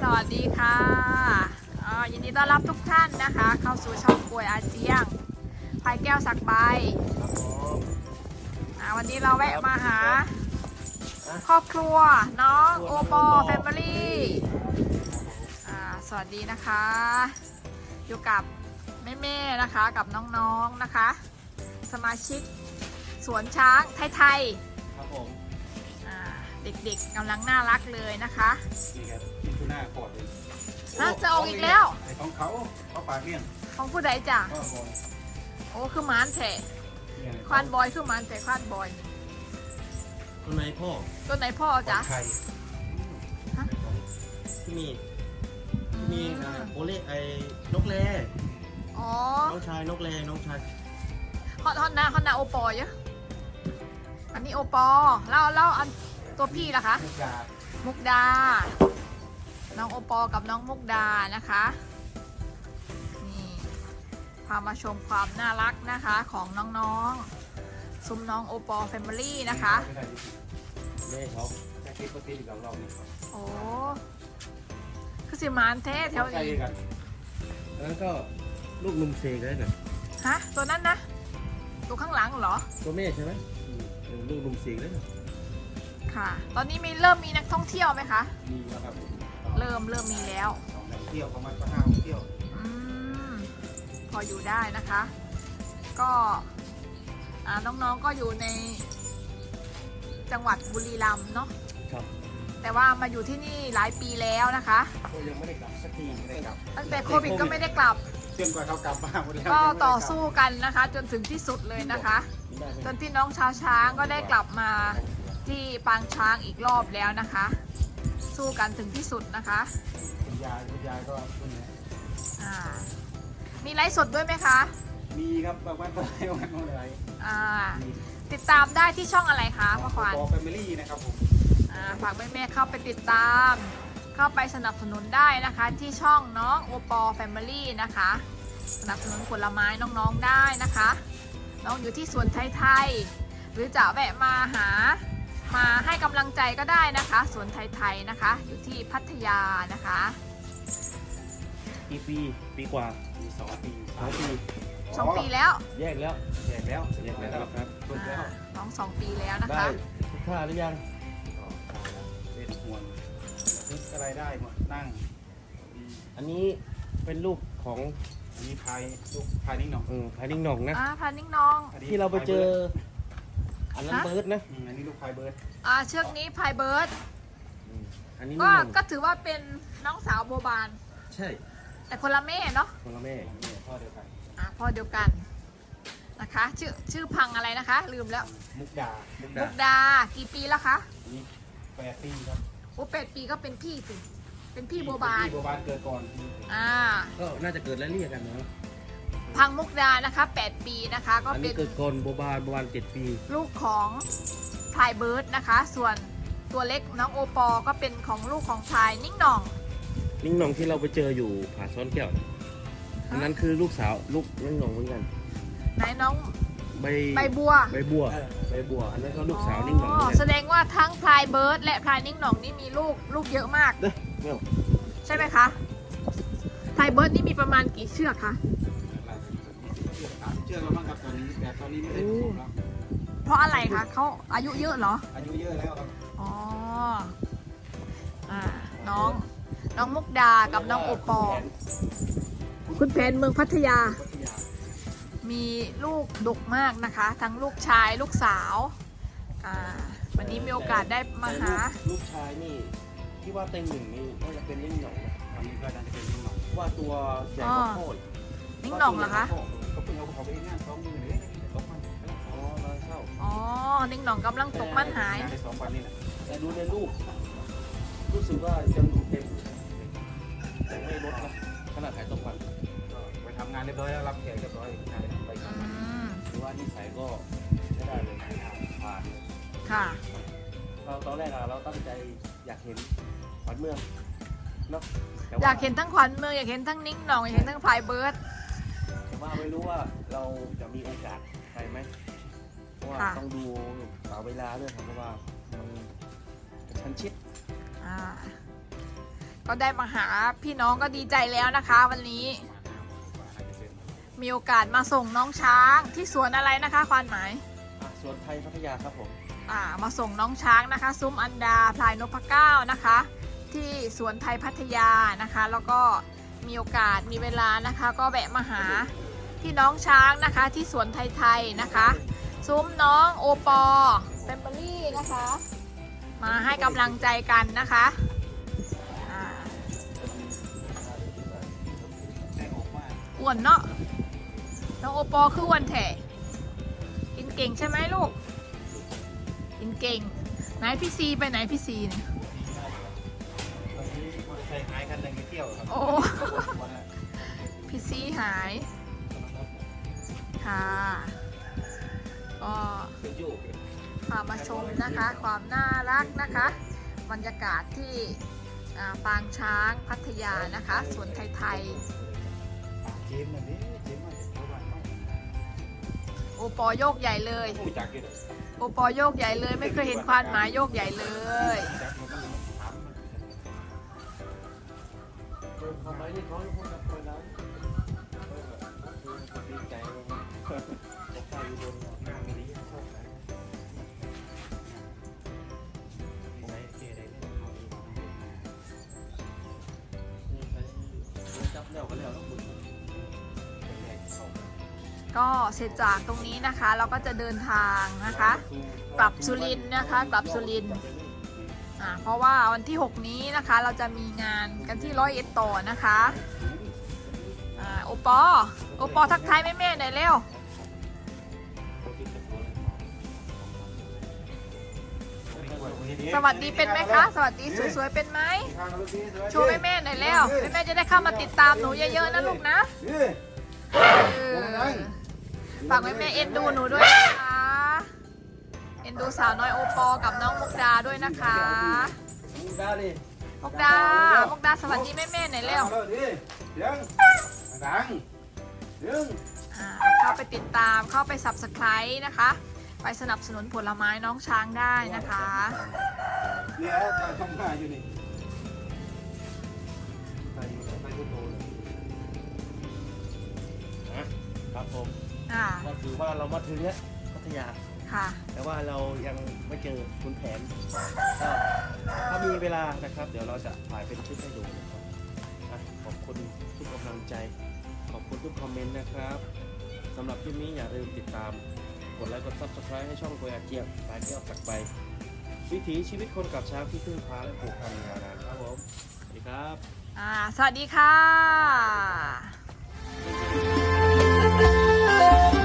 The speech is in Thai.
สวัสดีค่ะอ่ายินดีต้อนรับทุกท่านนะคะ เข้าสู่ช่องกวยอาเจียงพายแก้วสักใบอ่าวันนี้เราแวะมาหา ครอบครัวน้องโอปอแฟมิลี่อ่าสวัสดีนะคะ อยู่กับแม่ๆนะคะกับน้องๆนะคะ สมาชิกสวนช้างไทยครับผมๆอ่า เด็กๆกำลังน่ารักเลยนะคะนี่ครับกินทูน่าขอดเลยน่าจะออกอีกแล้ว ไอ้ของเขาเขาปากเลี้ยงของผู้ใดจ้ะก็บอยโอ้คือหมานแถเนี่ยควานบอยคือหมานแถควานบอยคนไหนพ่อตัวไหนพ่อจ๊ะไข่ที่มีที่มีอ่าโอเล่ไอ้นกแรอ๋อน้องชายนกแรน้องชายฮอนฮอนนาฮอนนาโอปอเยอะอันนี้โอปอแล้วแล้วอัน ตัวพี่ล่ะคะลูกยามุกดา น้องโอปอกับน้องมุกดานะคะ นี่ พามาชมความน่ารักนะคะของน้องๆ ซุ้มน้องโอปอแฟมิลี่นะคะไม่ได้อยู่แม่เขาแค่คิดปกติกับเราเนี่ยโอ้คือสิหมานแท้แถวใจนี้กันแล้วก็ลูกนุ่มเสกได้น่ะฮะ ตัวนั้นนะ ตัวข้างหลังเหรอ ตัวแม่ใช่ไหมอืมเออลูกนุ่มเสกได้น่ะ ค่ะ ตอนนี้มีเริ่มมีนักท่องเที่ยวไหมคะ มีแล้วครับเริ่มเริ่มมีแล้วสองนักเที่ยวเขามาห้าเที่ยวอืมพออยู่ได้นะคะ ก็อ่าน้องๆก็อยู่ในจังหวัดบุรีรัมย์เนาะครับแต่ว่ามาอยู่ที่นี่หลายปีแล้วนะคะ ก็ยังไม่ได้กลับสักทีไม่ได้กลับตั้งแต่โควิดก็ไม่ได้กลับเชื่อมกว่าเขากลับบ้านหมดแล้วก็ต่อสู้กันนะคะ จนถึงที่สุดเลยนะคะกินได้ไหมจนที่น้องชาวช้างก็ได้กลับมา ที่ปางช้างอีกรอบแล้วนะคะ สู้กันถึงที่สุดนะคะคุณยายคุณยายก็คุณเนี่ยอ่ามีไลฟ์สดด้วยไหมคะมีครับบางวันก็ได้วันก็ได้อ่าติดตามได้ที่ช่องอะไรคะพ่อควานบอแฟมิลี่นะครับผมอ่าฝากแม่ๆเข้าไปติดตาม เข้าไปสนับสนุนได้นะคะ ที่ช่องน้องโอปอแฟมิลี่นะคะ สนับสนุนผลไม้น้องๆได้นะคะ น้องอยู่ที่สวนไทยๆหรือจะแวะมาหา มาให้กำลังใจก็ได้นะคะสวนไทยๆนะคะ อยู่ที่พัทยานะคะ กี่ปีปีกว่ามีสองปีสองปีสองปีแล้วแยกแล้วแยกแล้วแยกแล้วครับถูกแล้วอ่าน้องสองปีแล้วนะได้คะ ทุกท่าหรือยังเป็นห่วงนึกอะไรได้หมดนั่งมีอันนี้เป็นลูกของมีพายลูกพายนิ่งหน่องเออพายดิ้งหน่องนะอ่าพานิ่งน้องอันนี้ที่เราไปเจอ อันนั้นฮะ เบิร์ดนะอืมอันนี้ลูกพายเบิร์ดอ่าเชือกนี้พายเบิร์ดอืมอันนี้ก็นิ่งหน่องก็ถือว่าเป็นน้องสาวโบบาน ใช่แต่คนละแม่เนาะคนละแม่นี่พ่อเดียวกันอะพ่อเดียวกันนะคะ ชื่อชื่อพังอะไรนะคะ ลืมแล้วมุกดามุกมุดากดากี่ปีแล้วคะนี่แปดปีครับโอ้แปดปีก็เป็นพี่สิเป็นพี่โบบานพี่โบบานเกิดก่อนอ่าก็น่าจะเกิดแล้วเรียกกันเนาะ พังมุกดานะคะแปดปีนะคะ ก็อันเป็นี้นเกิดก่อนโบบานประมาณเจ็ดปีลูกของพลายเบิร์ดนะคะ ส่วนตัวเล็กน้องโอปอก็เป็นของลูกของพลายนิ่งหน่อง นิ่งหน่องที่เราไปเจออยู่ผาซ้อนแก้วอันนั้นคือลูกสาวลูกนิ่งหน่องเหมือนกันไหนน้องใบใบบัวใบบัวใบบัว อันนั้นก็ลูกสาวนิ่งหน่องเหมือนแสกันดงว่าทั้งพลายเบิร์ดและพลายนิ่งหน่องนี่มีลูกลูกเยอะมาก เด้อเม่เอาใช่ไหมคะพลายเบิร์ดนี่มีประมาณกี่เชือกคะ เชื่อเราบ้างครับตอนนี้แต่ตอนนี้ไม่ได้ผสมแล้วเพราะอะไรคะเขาอายุเยอะเหรอ อายุเยอะแล้วครับอ๋ออ่าน้อง น้องมุกดากับน้องโอปอคุณแผนเมืองพัทยา พัทยามีลูกดกมากนะคะ ทั้งลูกชายลูกสาวอ่าวันนี้มีโอกาสได้มาหาแต่ลูกลูกชายนี่ที่ว่าเต็งหนึ่งนี่ก็จะเป็นนิ่งหน่องนะตอนนี้ก็น่าจะเป็นนิ่งหน่องว่าตัวใหญ่กว่าพ่ออีกนิ่งหน่องเหรอคะ เขาเพิ่งเอาเขาไปงานซ้อมมือเลยสองวันอ๋อร้านเช่าอ๋อนิ่งหนองกำลังตกมันหาย ในสองวันนี่แหละแต่ดูในรูปรู้สึกว่ายังดูเต็มยังไม่ลดนะขนาดขายต้องพันก็ไปทำงานเรียบร้อยแล้วรับแขกเรียบร้อยงานไปอืทำงานม หรือว่านิสัยก็ไม่ได้เลยผ่านเลยค่ะ เราตอนแรกอะเราตั้งใจอยากเห็นขวัญเมืองเนาะแต่อว่ยากเห็นทั้งขวัญเมืองอยากเห็นทั้งนิ่งหนองอยากเห็นทั้งพลายเบิร์ดแต่ ว่าไม่รู้ว่าเราจะมีโอกาสไปไหมเพราะว่าค่ะ ต้องดูเวลาด้วยครับเพราะว่ามันกระชั้นชิดอ่าก็ได้มาหาพี่น้องก็ดีใจแล้วนะคะ วันนี้ มีโอกาสมาส่งน้องช้างที่สวนอะไรนะคะควานหมาย อะส่วนไทยพัทยาครับผมอ่ามาส่งน้องช้างนะคะ ซุ้มอันดาพลายนพเก้านะคะ ที่สวนไทยพัทยานะคะ แล้วก็มีโอกาสมีเวลานะคะ ก็แวะมาหา พี่น้องช้างนะคะ ที่สวนไทยๆนะคะ ซุ้มน้องโอปอแฟมเบอรี่นะคะ มาให้กำลังใจกันนะคะอ่าได้ออกมาอ้วนเนาะน้องโอปอคืออ้วนแท้กินเก่งใช่ไหมลูก กินเก่ง ไหนพี่ซีไปไหนพี่ซีเนี่ยวันนี้ใครหายกันเลยไปเที่ยวครับโอ้ พี่ซีหาย ค่ะ ก็พามาชมนะคะ ความน่ารักนะคะ บรรยากาศที่ปางช้างพัทยานะคะสวนไทยๆโอปอโยกใหญ่เลย โอปอโยกใหญ่เลย ไม่เคยเห็นควานหมาโยกใหญ่เลยทำไมนี่เขาพูดกับคนนั้น ก็เสร็จจากตรงนี้นะคะเราก็จะเดินทางนะคะ กลับสุรินทร์นะคะ กลับสุรินทร์อ่าเพราะว่าวันที่ 6 นี้นะคะเราจะมีงานกันที่ร้อยเอ็ดต่อนะคะอ่าโอปอโอปอทักทายแม่แม่ๆหน่อยเร็ว สวัสดีเป็นไหมคะ สวัสดีสวยๆเป็นไหมโชว์แม่แม่ๆหน่อยเร็วแม่แม่ๆจะได้เข้ามาติดตามหนูเยอะๆนะลูกนะนี่เออฝากแม่แม่ๆเอ็นดูหนูด้วยนะคะเอ็นดูสาวน้อยโอปอกับน้องมุกดาด้วยนะคะได้ดิมุกดามุกดาสวัสดีแม่แม่ๆหน่อยเร็วเอาดิเสียงดังเสียงอ่าเข้าไปติดตามเข้าไป subscribe นะคะ ไปสนับสนุนผลไม้น้องช้างได้นะคะ เนี่ยตาทำงานอยู่นี่ตาอยู่ตาอยู่โตเลยครับผมอ่า ก็ถือว่าเรามาถึงแล้วพัทยา ค่ะ แต่ว่าเรายังไม่เจอคุณแผนก็ถ้ามีเวลานะครับ เดี๋ยวเราจะถ่ายเป็นคลิปให้ดูนะครับอะขอบคุณทุกกำลังใจ ขอบคุณทุกคอมเมนต์นะครับสำหรับคลิปนี้อย่าลืมติดตาม กดไลค์กดซับสไคร b ์ให้ช่องโกยอาเจียบปลาแก้วผักไปวิถีชีวิตคนกับช้างที่พึ่งพาและผูกพันยาวนานครับผมสวัสดีครับอ่าสวัสดีค่ะ